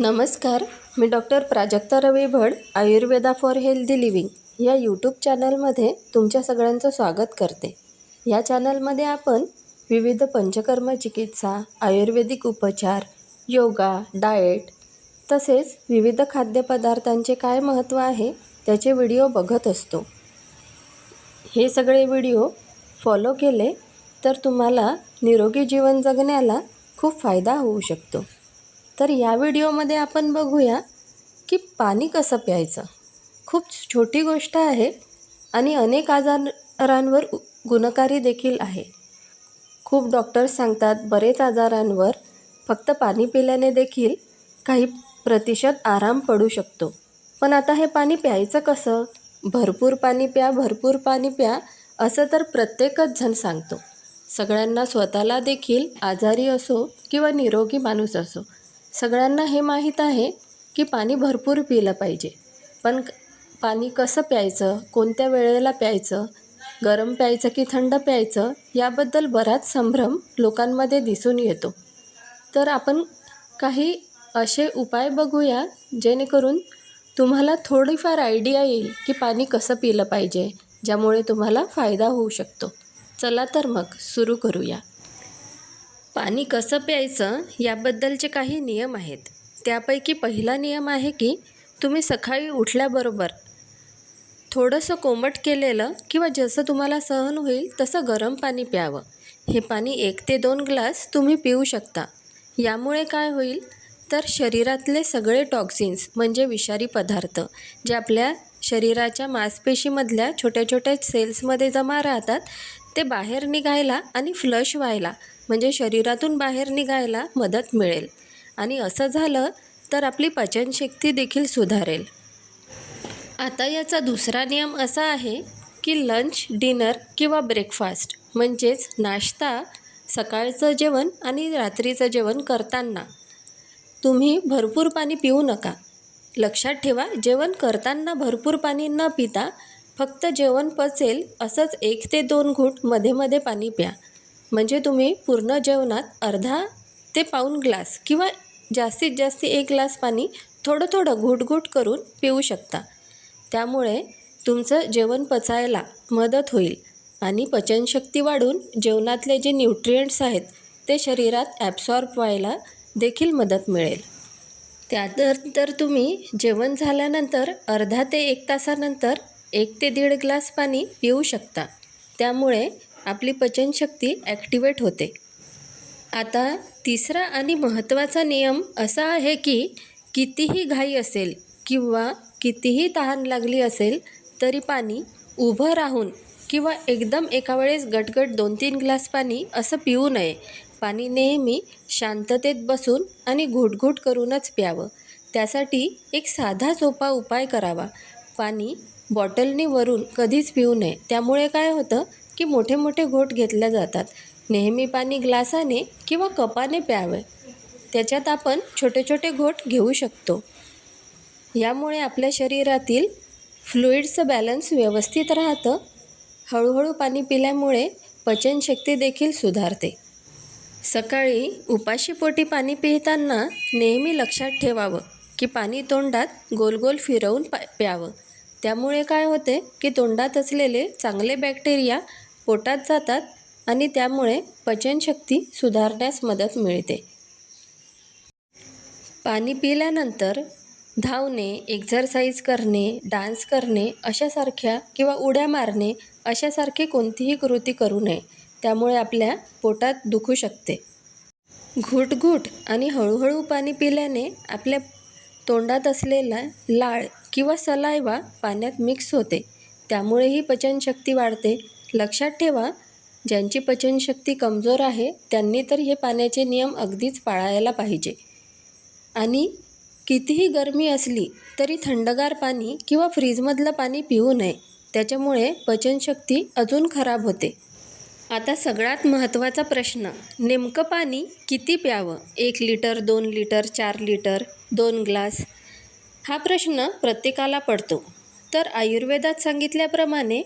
नमस्कार मी doctor Prajakta Ravi Bhad Ayurveda for healthy living या YouTube चॅनलमध्ये तुमच्या सगळ्यांचं स्वागत करते. या चॅनलमध्ये आपण विविध पंचकर्म चिकित्सा आयुर्वेदिक उपचार योगा डाएट तसेच विविध खाद्यपदार्थांचे काय महत्त्व आहे त्याचे व्हिडिओ बघत असतो. हे सगळे व्हिडिओ फॉलो केले तर तुम्हाला निरोगी जीवन जगण्याला खूप फायदा होऊ शकतो. तर या व्हिडिओमध्ये आपण बघूया की पाणी कसं प्यायचं. खूप छोटी गोष्ट आहे आणि अनेक आजारांवर गुणकारी देखील आहे. खूप डॉक्टर्स सांगतात बरेच आजारांवर फक्त पाणी पिल्याने देखील काही प्रतिशत आराम पडू शकतो. पण आता हे पाणी प्यायचं कसं? भरपूर पाणी प्या भरपूर पाणी प्या असं तर प्रत्येकच जण सांगतो. सगळ्यांना स्वतःला देखील आजारी असो किंवा निरोगी माणूस असो. सगळ्यांना हे माहीत आहे की पाणी भरपूर पिलं पाहिजे. पण पाणी कसं प्यायचं कोणत्या वेळेला प्यायचं गरम प्यायचं की थंड प्यायचं याबद्दल बराच संभ्रम लोकांमध्ये दिसून येतो. तर आपण काही असे उपाय बघूया जेणेकरून तुम्हाला थोडीफार आयडिया येईल की पाणी कसं पिलं पाहिजे ज्यामुळे तुम्हाला फायदा होऊ शकतो. चला तर मग सुरू करूया. पाणी कसं प्यायचं याबद्दलचे काही नियम आहेत. त्यापैकी पहिला नियम आहे की तुम्ही सकाळी उठल्याबरोबर थोडंसं कोमट केलेलं किंवा जसं तुम्हाला सहन होईल तसं गरम पाणी प्यावं. हे पाणी एक ते दोन ग्लास तुम्ही पिऊ शकता. यामुळे काय होईल? तर शरीरातले सगळे टॉक्सिन्स म्हणजे विषारी पदार्थ जे आपल्या शरीराच्या मांसपेशीमधल्या छोट्या छोट्या सेल्समध्ये जमा राहतात ते बाहेर निघायला आणि फ्लश व्हायला म्हणजे शरीरातून बाहेर निघायला मदत मिळेल. आणि असं झालं तर आपली पचनशक्ती देखील सुधारेल. आता याचा दुसरा नियम असा आहे की लंच डिनर किंवा ब्रेकफास्ट म्हणजेच नाश्ता सकाळचं जेवण आणि रात्रीचं जेवण करताना. तुम्ही भरपूर पाणी पिऊ नका. लक्षात ठेवा जेवण करताना भरपूर पाणी न पिता फक्त जेवण पचेल असंच एक ते दोन घूटमध्ये मध्ये पाणी प्या. म्हणजे तुम्ही पूर्ण जेवणात अर्धा ते पाऊण ग्लास किंवा जास्तीत जास्त एक ग्लास पाणी थोडं थोडं घूट करून पिऊ शकता. त्यामुळे तुमचं जेवण पचायला मदत होईल आणि पचनशक्ती वाढून जेवणातले जे न्यूट्रियंट्स आहेत ते शरीरात ॲब्सॉर्ब व्हायला देखील मदत मिळेल. त्यानंतर तुम्ही जेवण झाल्यानंतर अर्धा ते एक तासानंतर एक ते दीड ग्लास पाणी पिऊ शकता. त्यामुळे आपली पचनशक्ती ॲक्टिवेट होते. आता तिसरा आणि महत्त्वाचा नियम असा आहे की कितीही घाई असेल किंवा कितीही तहान लागली असेल तरी पाणी उभं राहून किंवा एकदम एका वेळेस गटगट दोन तीन ग्लास पाणी असं पिऊ नये. पाणी नेहमी शांततेत बसून आणि घुटघुट करूनच प्यावं. त्यासाठी एक साधा सोपा उपाय करावा. पाणी बॉटलनी वरून कधीच पिऊ नये. त्यामुळे काय होतं की मोठे मोठे घोट घेतल्या जातात. नेहमी पाणी ग्लासाने किंवा कपाने प्यावे. त्याच्यात आपण छोटे छोटे घोट घेऊ शकतो. यामुळे आपल्या शरीरातील फ्लुईडचं बॅलन्स व्यवस्थित राहतं. हळूहळू पाणी पिल्यामुळे पचनशक्ती देखील सुधारते. सकाळी उपाशीपोटी पाणी पिताना नेहमी लक्षात ठेवावं की पाणी तोंडात गोल गोल फिरवून पा प्यावं. त्यामुळे काय होते की तोंडात असलेले चांगले बॅक्टेरिया पोटात जातात आणि त्यामुळे पचनशक्ती सुधारण्यास मदत मिळते. पाणी पिल्यानंतर धावणे एक्झरसाईज करणे डान्स करणे अशासारख्या किंवा उड्या मारणे अशासारखी कोणतीही कृती करू नये. त्यामुळे आपल्या पोटात दुखू शकते. घुटघुट आणि हळूहळू पाणी पिल्याने आपल्या तोंडात असलेला लाळ किंवा सलायवा पाण्यात मिक्स होते. त्यामुळेही पचनशक्ती वाढते. लक्षात ठेवा ज्यांची पचनशक्ती कमजोर आहे त्यांनी तर हे पाण्याचे नियम अगदीच पाळायला पाहिजे. आणि कितीही गरमी असली तरी थंडगार पाणी किंवा फ्रीजमधलं पाणी पिऊ नये. त्याच्यामुळे पचनशक्ती अजून खराब होते. आता सगळ्यात महत्त्वाचा प्रश्न नेमकं पाणी किती प्यावं? एक लिटर दोन लिटर चार लिटर? दोन ग्लास. हा प्रश्न प्रत्येकाला पडतो. तर आयुर्वेदात सांगितल्याप्रमाणे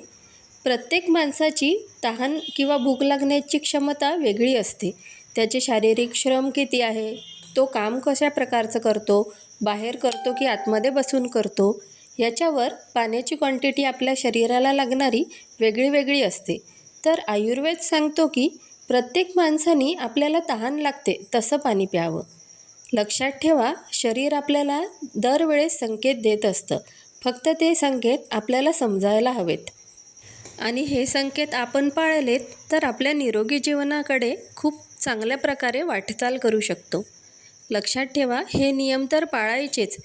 प्रत्येक माणसाची तहान किंवा भूक लागण्याची क्षमता वेगळी असते. त्याचे शारीरिक श्रम किती आहे? तो काम कशा प्रकारचं करतो? बाहेर करतो की आतमध्ये बसून करतो? याच्यावर पाण्याची क्वांटिटी आपल्या शरीराला लागणारी वेगळी वेगळी असते. तर आयुर्वेद सांगतो की प्रत्येक माणसाने आपल्याला तहान लागते तसं पाणी प्यावं. लक्षात ठेवा शरीर आपल्याला दरवेळेस संकेत देत असतं. फक्त ते संकेत आपल्याला समजायला हवेत. आणि हे संकेत आपण पाळलेत तर आपल्या निरोगी जीवनाकडे खूप चांगल्या प्रकारे वाटचाल करू शकतो. लक्षात ठेवा हे नियम तर पाळायचेच.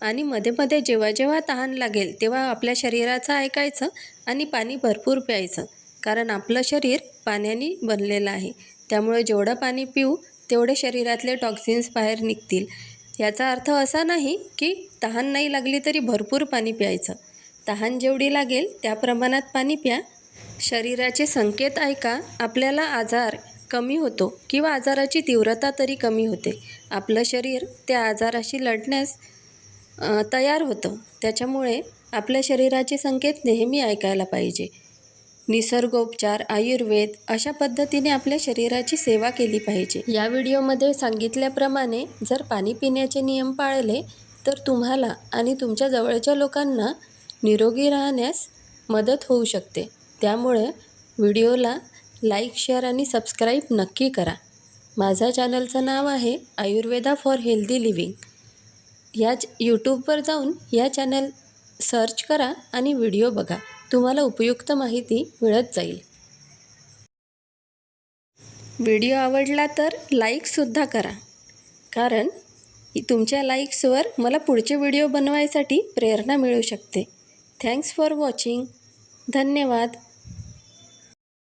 आणि मध्ये मध्ये जेव्हा जेव्हा तहान लागेल तेव्हा आपल्या शरीराचं ऐकायचं आणि पाणी भरपूर प्यायचं. कारण आपलं शरीर पाण्याने बनलेलं आहे. त्यामुळे जेवढं पाणी पिऊ तेवढे शरीरातले टॉक्सिन्स बाहेर निघतील. याचा अर्थ असा नाही की तहान नाही लागली तरी भरपूर पाणी प्यायचं. तहान जेवढी लागेल त्या प्रमाणात पाणी प्या. शरीराचे संकेत ऐका आपल्याला आजार कमी होतो किंवा आजाराची तीव्रता तरी कमी होते. आपलं शरीर त्या आजाराशी लढण्यास तयार होतं. त्याच्यामुळे आपल्या शरीराचे संकेत नेहमी ऐकायला पाहिजे. निसर्गोपचार आयुर्वेद अशा पद्धतीने आपल्या शरीराची सेवा केली पाहिजे. या व्हिडिओमध्ये सांगितल्याप्रमाणे जर पाणी पिण्याचे नियम पाळले तर तुम्हाला आणि तुमच्या जवळच्या लोकांना निरोगी राहण्यास मदत होऊ शकते. त्यामुळे व्हिडिओला लाईक शेअर आणि सबस्क्राईब नक्की करा. माझ्या चॅनलचं नाव आहे आयुर्वेदा फॉर हेल्दी लिव्हिंग. याच यूट्यूबवर जाऊन या चॅनल सर्च करा आणि व्हिडिओ बघा. तुम्हाला उपयुक्त माहिती मिळत जाईल. व्हिडिओ आवडला तर लाईकसुद्धा करा. कारण तुमच्या लाईक्सवर मला पुढचे व्हिडिओ बनवायसाठी प्रेरणा मिळू शकते. थँक्स फॉर वॉचिंग धन्यवाद.